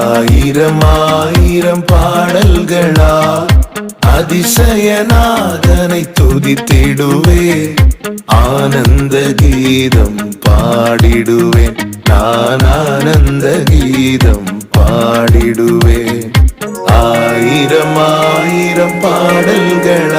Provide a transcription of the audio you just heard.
ஆயிரம் ஆயிரம் பாடல்களா அதிசயநாதனை துதித்திடுவே. ஆனந்த கீதம் பாடிடுவேன் நான் ஆனந்த கீதம் பாடிடுவேன் ஆயிரம் ஆயிரம் பாடல்கள்